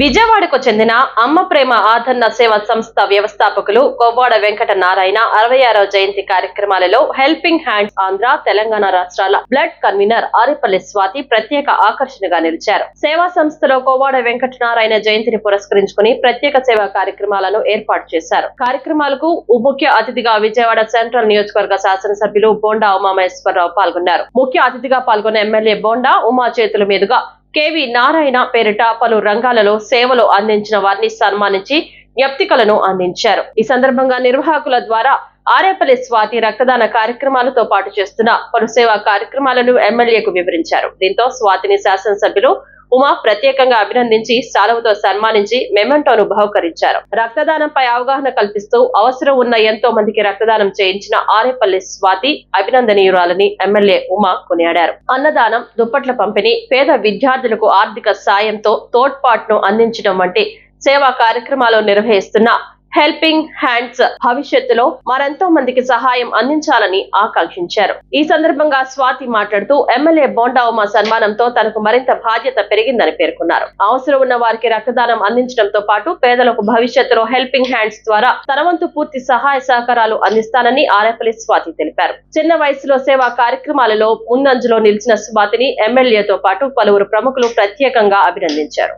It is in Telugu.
విజయవాడకు చెందిన అమ్మ ప్రేమ ఆదరణ సేవా సంస్థ వ్యవస్థాపకులు కొవ్వాడ వెంకట నారాయణ అరవై ఆరవ జయంతి కార్యక్రమాలలో హెల్పింగ్ హ్యాండ్స్ ఆంధ్ర తెలంగాణ రాష్ట్రాల బ్లడ్ కన్వీనర్ ఆరిపల్లి స్వాతి ప్రత్యేక ఆకర్షణగా నిలిచారు. సేవా సంస్థలో కొవ్వాడ వెంకట నారాయణ జయంతిని పురస్కరించుకుని ప్రత్యేక సేవా కార్యక్రమాలను ఏర్పాటు చేశారు. కార్యక్రమాలకు ముఖ్య అతిథిగా విజయవాడ సెంట్రల్ నియోజకవర్గ శాసనసభ్యులు బోండా ఉమామహేశ్వరరావు పాల్గొన్నారు. ముఖ్య అతిథిగా పాల్గొన్న ఎమ్మెల్యే బోండా ఉమా చేతుల మీదుగా కేవి నారాయణ పేరిట పలు రంగాలలో సేవలు అందించిన వారిని సన్మానించి జ్ఞప్తికలను అందించారు. ఈ సందర్భంగా నిర్వాహకుల ద్వారా ఆరేపల్లి స్వాతి రక్తదాన కార్యక్రమాలతో పాటు చేస్తున్న పలు సేవా కార్యక్రమాలను ఎమ్మెల్యేకు వివరించారు. దీంతో స్వాతిని శాసనసభ్యులు ఉమా ప్రత్యేకంగా అభినందించి సాలవుతో సన్మానించి మెమెంటోను బహుకరించారు. రక్తదానంపై అవగాహన కల్పిస్తూ అవసరం ఉన్న ఎంతో మందికి రక్తదానం చేయించిన ఆరేపల్లి స్వాతి అభినందనీయురాలని ఎమ్మెల్యే ఉమా కొనియాడారు. అన్నదానం దుప్పట్ల పంపిణీ పేద విద్యార్థులకు ఆర్థిక సాయంతో తోడ్పాటును అందించడం వంటి సేవా కార్యక్రమాలు నిర్వహిస్తున్న హెల్పింగ్ హ్యాండ్స్ భవిష్యత్తులో మరెంతో మందికి సహాయం అందించాలని ఆకాంక్షించారు. ఈ సందర్భంగా స్వాతి మాట్లాడుతూ ఎమ్మెల్యే బోండా ఉమా సన్మానంతో తనకు మరింత బాధ్యత పెరిగిందని పేర్కొన్నారు. అవసరం ఉన్న వారికి రక్తదానం అందించడంతో పాటు పేదలకు భవిష్యత్తులో హెల్పింగ్ హ్యాండ్స్ ద్వారా తన వంతు పూర్తి సహాయ సహకారాలు అందిస్తానని ఆరేపల్లి స్వాతి తెలిపారు. చిన్న వయసులో సేవా కార్యక్రమాలలో ముందంజలో నిలిచిన స్వాతిని ఎమ్మెల్యేతో పాటు పలువురు ప్రముఖులు ప్రత్యేకంగా అభినందించారు.